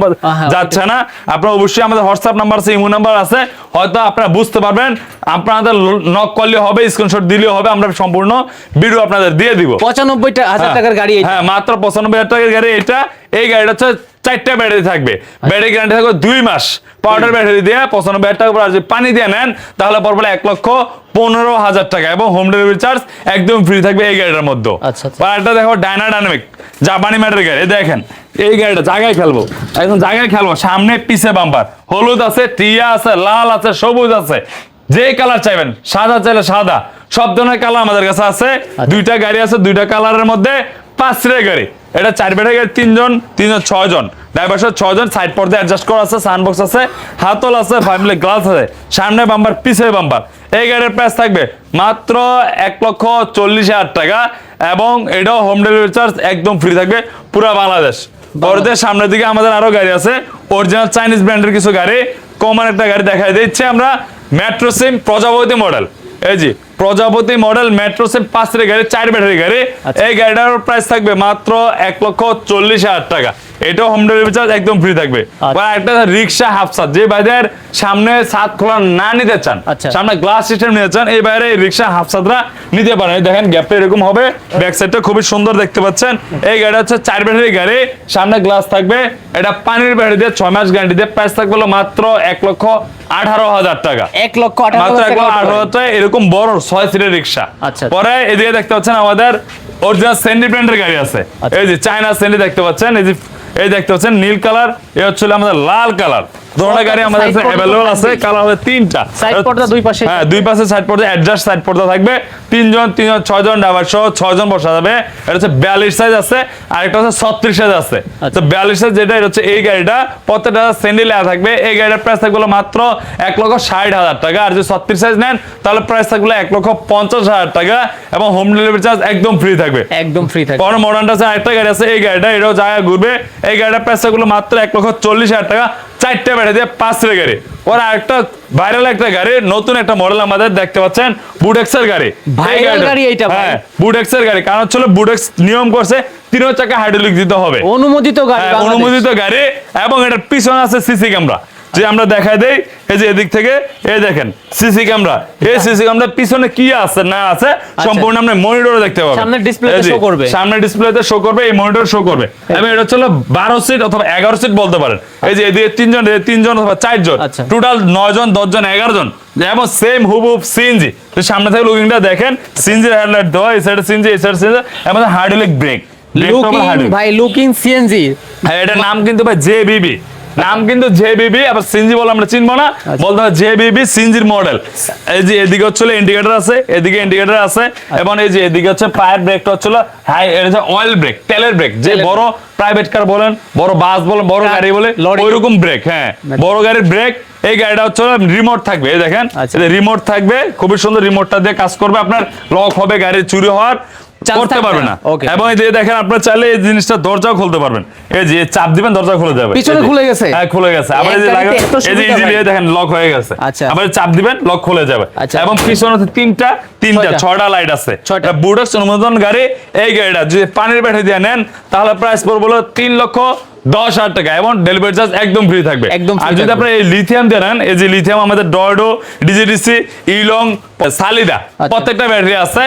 যাচ্ছে না। আপনার অবশ্যই আমাদের হোয়াটসঅ্যাপ নাম্বার আছে ইমো নাম্বার আছে হয়তো আপনারা বুঝতে পারবেন আপনাদের নক করলে হবে স্ক্রিনশট দিলেও হবে আমরা সম্পূর্ণ ভিডিও আপনাদের দিয়ে দিব। পঁচানব্বই হাজার টাকার গাড়ি হ্যাঁ মাত্র পঁচানব্বই হাজার টাকার গাড়ি এটা এই গাড়িটা হচ্ছে চারটা ব্যাটারি থাকবে। ব্যাটারি গ্যারান্টি থাকবে দুই মাস। পাউডার ব্যাটারি দিয়ে পঁচানব্বই হাজার টাকা যদি পানি দিয়ে নেন তাহলে পড়বে এক লক্ষ পনেরো হাজার টাকা এবং হোম ডেলিভারি চার্জ একদম ফ্রি থাকবে এই গাড়িটার মধ্যে আচ্ছা, আচ্ছা। দেখো ডাইনাডাইনামিক জাপানি ম্যাটের গাড়ি দেখেন এই গাড়িটা জায়গায় খেলব একদম জায়গায় খেলব সামনে পিছে বাম্পার হলুদ আছে টিয়া আছে লাল আছে সবুজ আছে। যে কালার চাইবেন সাদা চাইলে সাদা। সব ধরনের কালার আমাদের কাছে আছে। দুইটা গাড়ি আছে দুইটা কালারের মধ্যে। পাঁচ সিটের গাড়ি। এটা চার বেডের গাড়ি তিনজন তিনজন ছয়জন। ড্রাইভার সাথে ছয়জন সাইড পর্দা অ্যাডজাস্ট করা আছে সানবক্স আছে হাতল আছে ফ্যামিলি গ্লাস আছে সামনে বাম্পার পিছে বাম্পার এই গাড়ির প্রাইস থাকবে মাত্র এক লক্ষ চল্লিশ হাজার টাকা এবং এটাও হোম ডেলিভারি চার্জ একদম ফ্রি থাকবে পুরো বাংলাদেশ। পরদের সামনের দিকে আমাদের আরও গাড়ি আছে অরিজিনাল চাইনিজ ব্র্যান্ডের কিছু গাড়ি। কমন একটা গাড়ি দেখাই দিচ্ছে আমরা মেট্রো সিম প্রজাপতি মডেল এই প্রজাপতি মডেল মেট্রো সিম পাঁচ গাড়ি চার ব্যাটারি গাড়ি। আচ্ছা। এই গাড়িটার প্রাইস থাকবে মাত্র এক লক্ষ চল্লিশ হাজার টাকা। এটাও হোম ডেলিভারি চার্জ একদম ফ্রি থাকবে। আচ্ছা। বা একটা রিক্সা হাফ সাত যে বাইদের সামনে সাত খোলা না নিতে চান আচ্ছা। সামনে গ্লাস সিস্টেম নিতে চান এই বাইরে রিক্সা হাফ সাতরা নিতে পারেন। দেখেন গ্যাপটা এরকম হবে। ব্যাক সাইডটা খুবই সুন্দর দেখতে পাচ্ছেন। এই গাড়ি হচ্ছে চার ব্যাটারি গাড়ি। সামনে গ্লাস থাকবে। এটা পানির ব্যাটারি দিয়ে ছয় মাস গ্যারান্টি দিয়ে প্রাইস থাকবে মাত্র এক লক্ষ আঠারো হাজার টাকা। এক লক্ষ আঠারো মাত্র হাজার এক টাকা লক্ষ আঠারো হাজার টাকা এরকম বড় ছয় সিটের রিক্সা। আচ্ছা। পরে এদিকে দেখতে পাচ্ছেন আমাদের অরিজিনাল স্যান্ডি ব্র্যান্ডের গাড়ি আছে। আচ্ছা। এই যে চায়না স্যান্ডি দেখতে পাচ্ছেন এই যে এই দেখতে পাচ্ছেন নীল কালার এ হচ্ছে আমাদের লাল কালার। দুটো গাড়ি আমাদের কাছে অ্যাভেলেবল আছে কালার হবে তিনটা। Side পর্দা দুই পাশে। হ্যাঁ দুই পাশে সাইড পর্দা অ্যাডজাস্ট সাইড পর্দা থাকবে। তিনজন তিনজন ছয়জন ড্রাইভার সহ ছয়জন বসা যাবে। এটা হচ্ছে বিয়াল্লিশ সাইজ আছে আর হচ্ছে ছত্রিশ সাইজ আছে। আচ্ছা। তো বিয়াল্লিশ সাইজ যেটা এটা হচ্ছে এই গাড়িটা। প্রত্যেকটা স্যান্ডেল থাকবে। এই গাড়িটার প্রাইস থাকবে মাত্র এক লক্ষ ষাট হাজার টাকা। আর যদি ছত্রিশ সাইজ নেন তাহলে প্রাইস থাকবে এক লক্ষ পঞ্চাশ হাজার টাকা এবং হোম ডেলিভারি চার্জ একদম ফ্রি থাকবে। একদম ফ্রি থাকে পরে মডার্নটা আছে আরেকটা গাড়ি আছে এই গাড়িটা এটাও জায়গা ঘুরবে। এই গাড়িটার প্রাইস থাকবে মাত্র এক লক্ষ চল্লিশ হাজার টাকা। চারটে বেড়ে দিয়ে পাঁচ গাড়ি। ওর আরেকটা ভাইরাল একটা গাড়ি নতুন একটা মডেল আমাদের দেখতে পাচ্ছেন বুডেক্সের গাড়ি। ভাইরাল গাড়ি এইটা হ্যাঁ হ্যাঁ বুডেক্সের গাড়ি। কারণ হচ্ছে বুডেক্স নিয়ম করছে তিন চাকা হাইড্রোলিক দিতে হবে। অনুমোদিত গাড়ি হ্যাঁ, অনুমোদিত গাড়ি এবং এটার পিছনে আছে সিসি ক্যামেরা যে আমরা দেখাই দেই এই যে এদিক থেকে এই দেখেন সিসি ক্যামেরা। এই সিসি ক্যামেরা পিছনে কি আছে না আছে সম্পূর্ণ আপনি মনিটরে দেখতে পাবেন। এই যে, show করবে। সামনে ডিসপ্লেতে শো করবে এই মনিটর শো করবে। এবং এটা হচ্ছে বারো সিট অথবা এগারো সিট বলতে পারেন। এই যে এদিকে তিনজন এদিকে তিনজন অথবা চারজন আচ্ছা। টোটাল নয় জন দশ জন এগারো জন এবং সেম হুবহুব সিএনজি তো সামনে থেকে লুকিংটা দেখেন সিএনজি হেডলাইট দেওয়া এই সাইডে সিএনজি এই সাইডে সিএনজি এবং হাইড্রোলিক ব্রেক লুকিং ভাই লুকিং সিএনজি হ্যাঁ, এটার নাম কিন্তু ভাই জে বিবি নাম কিন্তু জে বিবি আবার সিনজি বলে আমরা চিনবো না। বলতে হবে জে বিবি সিনজির মডেল এই যে এদিকে হচ্ছে ইন্ডিকেটর আছে এদিকে ইন্ডিকেটর আছে এবং এই যে এদিকে হচ্ছে পায়ের ব্রেকটা হচ্ছে হাই এটা অয়েল ব্রেক তেলের ব্রেক যে বড় প্রাইভেট কার বলেন বড় বাস বলেন বড় গাড়ি বলে। ওইরকম ব্রেক হ্যাঁ। বড় গাড়ির ব্রেক এই গাড়িটা হচ্ছে রিমোট থাকবে এই দেখেন। আচ্ছা। রিমোট থাকবে খুবই সুন্দর রিমোটটা দিয়ে কাজ করবে আপনার লক হবে গাড়ি চুরি হওয়ার। করতে পারবে না। এবং এই যে দেখেন আপনারা চাইলে এই জিনিসটা দরজাও খুলতে পারবেন এই যে চাপ দিবেন দরজা খুলে যাবে পিছনে খুলে গেছে? হ্যাঁ খুলে গেছে আবার এই যে এই যে ইজিলি দেখেন লক হয়ে গেছে আচ্ছা। আবার চাপ দিবেন লক খুলে যাবে আচ্ছা। এবং পিছনে তিনটা তিনটা ছয়টা। ছয়টা লাইট আছে ছয়টা। বুডক্স অনুমোদন গাড়ি এই গাড়িটা যদি পানির ব্যাটারি দিয়ে নেন তাহলে প্রাইস পড়বে হলো তিন লক্ষ দশ হাজার টাকা এবং ডেলিভারি চার্জ একদম ফ্রি থাকবে একদম আর যদি। আপনার এই লিথিয়াম দিয়ে নেন এই যে লিথিয়াম আমাদের ডয়ডো ডিজিডিসি ইলং সালিদা। প্রত্যেকটা ব্যাটারি আছে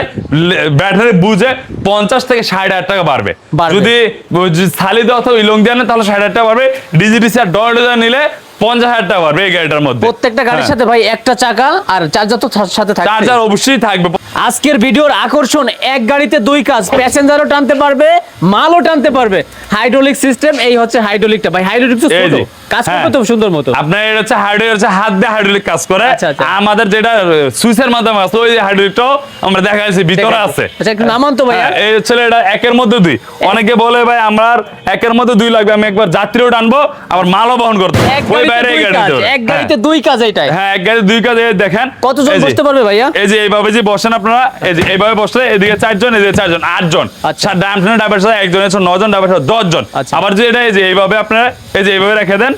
ব্যাটারি বুঝে পঞ্চাশ থেকে ষাট হাজার টাকা বাড়বে। যদি সালিদা অথবা ইলং দিয়ে নেন তাহলে ষাট হাজার টাকা বাড়বে ডিজিডিসি আর ডয়ডো নিলে পঞ্চাশ হাজার টাকা পারবে এই গাড়িটার মধ্যে। প্রত্যেকটা গাড়ির হ্যাঁ। সাথে ভাই একটা চাকা আর চার্জার তো সাথে থাকবে। চার্জার অবশ্যই থাকবে। আজকের ভিডিওর আকর্ষণ এক গাড়িতে দুই কাজ প্যাসেঞ্জারও টানতে পারবে মালও টানতে পারবে। হাইড্রোলিক সিস্টেম এই হচ্ছে হাইড্রোলিকটা ভাই হাইড্রোলিক তো কাজ করবে হ্যাঁ। তো সুন্দর মতো আপনার এটা হচ্ছে হাইড্রোলিক হচ্ছে হাত দিয়ে হাইড্রোলিক কাজ করে আচ্ছা, আচ্ছা। আমাদের যেটা সুইচের মাধ্যমে আছে ওই হাইড্রোলিকটাও আমরা দেখা যাচ্ছে ভিতরে আছে আচ্ছা একটু নামান তো ভাইয়া হ্যাঁ, এই হচ্ছে এটা একের মধ্যে দুই অনেকে বলে ভাই আমার একের মধ্যে দুই লাগবে আমি একবার যাত্রীও টানবো আবার মালও বহন করতে এক ওই গাড়িতে গাড়িতে বাইরে এই দুই গাড়ি কাজ, নিতে পারবেন। এক গাড়িতে দুই কাজ এটাই হ্যাঁ এক গাড়ি দুই কাজ এই দেখেন কতজন বসতে পারবে ভাইয়া? এই যে এইভাবে যে বসেন আপনারা এই যে এইভাবে বসলে এদিকে চারজন এদিকে চারজন আটজন আচ্ছা। ডান ড্রাইভার সাথে একজন আছে নজন ড্রাইভার সাথে দশজন আচ্ছা। আবার যে এটা এই যে এইভাবে আপনারা এই যে এইভাবে রেখে দেন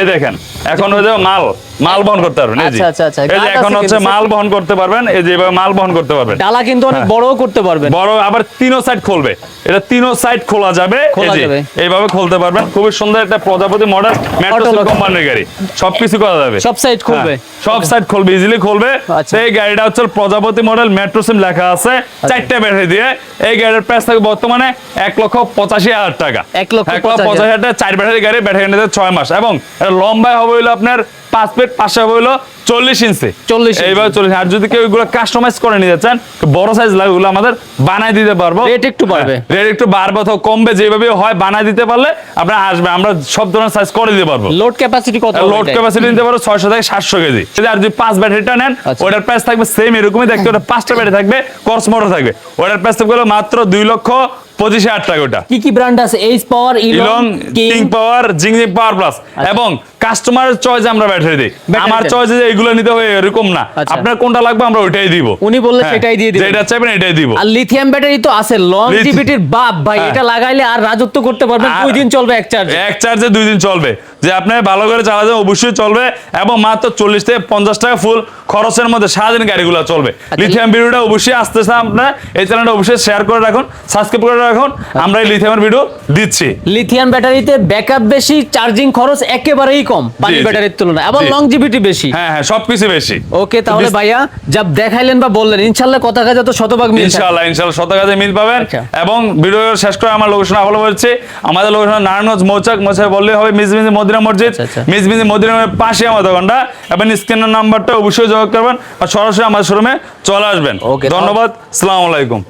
এই দেখেন এখন হচ্ছে মাল মাল বহন করতে পারবেন এই যে। আচ্ছা, আচ্ছা, আচ্ছা। এই যে এখন হচ্ছে মাল বহন করতে পারবেন এই যে এইভাবে মাল বহন করতে পারবেন। ডালা কিন্তু অনেক হ্যাঁ। বড়ও করতে পারবেন। বড় আবার তিনও সাইড খুলবে। এটা তিনও সাইড খোলা যাবে এই খোলা যে, যাবে। এইভাবে খুলতে পারবেন। খুবই সুন্দর একটা প্রজাপতি মডেল মেট্রো কোম্পানির গাড়ি। সবকিছু করা যাবে। সব খুলবে? হ্যাঁ, সব সাইড খুলবে ইজিলি খুলবে। আচ্ছা। এই গাড়িটা হচ্ছে প্রজাপতি মডেল মেট্রো সিম লেখা আছে। চারটা ব্যাটারি দিয়ে। এই গাড়ির প্রাইস থাকবে বর্তমানে এক লক্ষ পঁচাশি হাজার টাকা। এক লক্ষ এক লক্ষ পঁচাশি পঁচাশি হাজার টাকা চার ব্যাটারি গাড়ি ব্যাটারি নিতে ছয় মাস। এবং এটা লম্বায় হবে হইল আপনার পাঁচ ফিট পাশে হবে হইল চল্লিশ ইঞ্চি। 40 ইঞ্চি। এইভাবে চল্লিশ আর যদি কেউ এগুলো কাস্টমাইজ করে নিতে চান বড় সাইজ লাগে ওগুলো আমাদের বানাই দিতে পারব। Rate একটু বাড়বে। রেট একটু বাড়বে অথবা কমবে যেভাবে হয় বানাই দিতে পারলে আপনারা আসবে। আমরা সব ধরনের সাইজ করে দিতে পারব। লোড ক্যাপাসিটি কত লোড ক্যাপাসিটি নিতে পারো ছয়শো থেকে সাতশো কেজি। যদি আর যদি পাঁচ ব্যাটারিটা নেন আচ্ছা। ওটার প্রাইস থাকবে সেম এরকমই। দেখতে ওটা পাঁচটা ব্যাটারি থাকবে কর্স মোটর থাকবে। ওটার প্রাইস থাকবে মাত্র দুই লক্ষ পঁচিশ হাজার টাকা ওটা। কি কি ব্র্যান্ড আছে? এইচ পাওয়ার কিং পাওয়ার জিংজিং পাওয়ার প্লাস এবং কাস্টমারের চয়েস আমরা ব্যাটারি দিই। আমার। চয়েসে যে এগুলো নিতে হবে এরকম না। আচ্ছা। আপনার কোনটা লাগবে আমরা ওইটাই দিব। উনি বললে হ্যাঁ, সেটাই দিয়ে দিবেন। যেটা চাইবেন এটাই দিব। আর লিথিয়াম ব্যাটারি তো আছে। লংজিভিটির বাপ ভাই হ্যাঁ। এটা লাগাইলে আর রাজত্ব করতে পারবেন। দুই দিন চলবে এক চার্জ এক চার্জে দুই দিন চলবে। যে আপনি ভালো করে চালাতে অবশ্যই চলবে। এবং মাত্র চল্লিশ থেকে পঞ্চাশ টাকা ফুল খরচের মধ্যে সারাদিন গাড়িগুলো চলবে। আচ্ছা। লিথিয়াম ভিডিওটা অবশ্যই আসতেছে আপনার। এই চ্যানেলটা অবশ্যই শেয়ার করে রাখুন সাবস্ক্রাইব করে রাখুন। আমরা এই লিথিয়ামের ভিডিও দিচ্ছি। লিথিয়াম ব্যাটারিতে ব্যাকআপ বেশি চার্জিং খরচ একেবারেই কম পানি ব্যাটারির তুলনায়। আবার জি। লংজিভিটি বেশি। হ্যাঁ হ্যাঁ সবকিছু বেশি। ওকে তাহলে ভাইয়া যা দেখাইলেন বা বললেন ইনশাল্লাহ কথা কাজে তো শতভাগ মিল। ইনশাআল্লাহ ইনশাআল্লাহ শত কাজে মিল পাবেন। আচ্ছা। এবং ভিডিও শেষ করে আমার লোকেশন আবার বলছি আমাদের লোকেশন নারায়ণগঞ্জ মৌচাক মৌচাক বললে হবে মিস মদিনা মসজিদ। আচ্ছা, আচ্ছা। মিস মিস মদিনার পাশে আমার দোকানটা। এবং স্ক্রিনের নাম্বারটা অবশ্যই যোগাযোগ করবেন আর সরাসরি আমাদের শোরুমে চলে আসবেন। ধন্যবাদ। সালামালাইকুম আলাইকুম।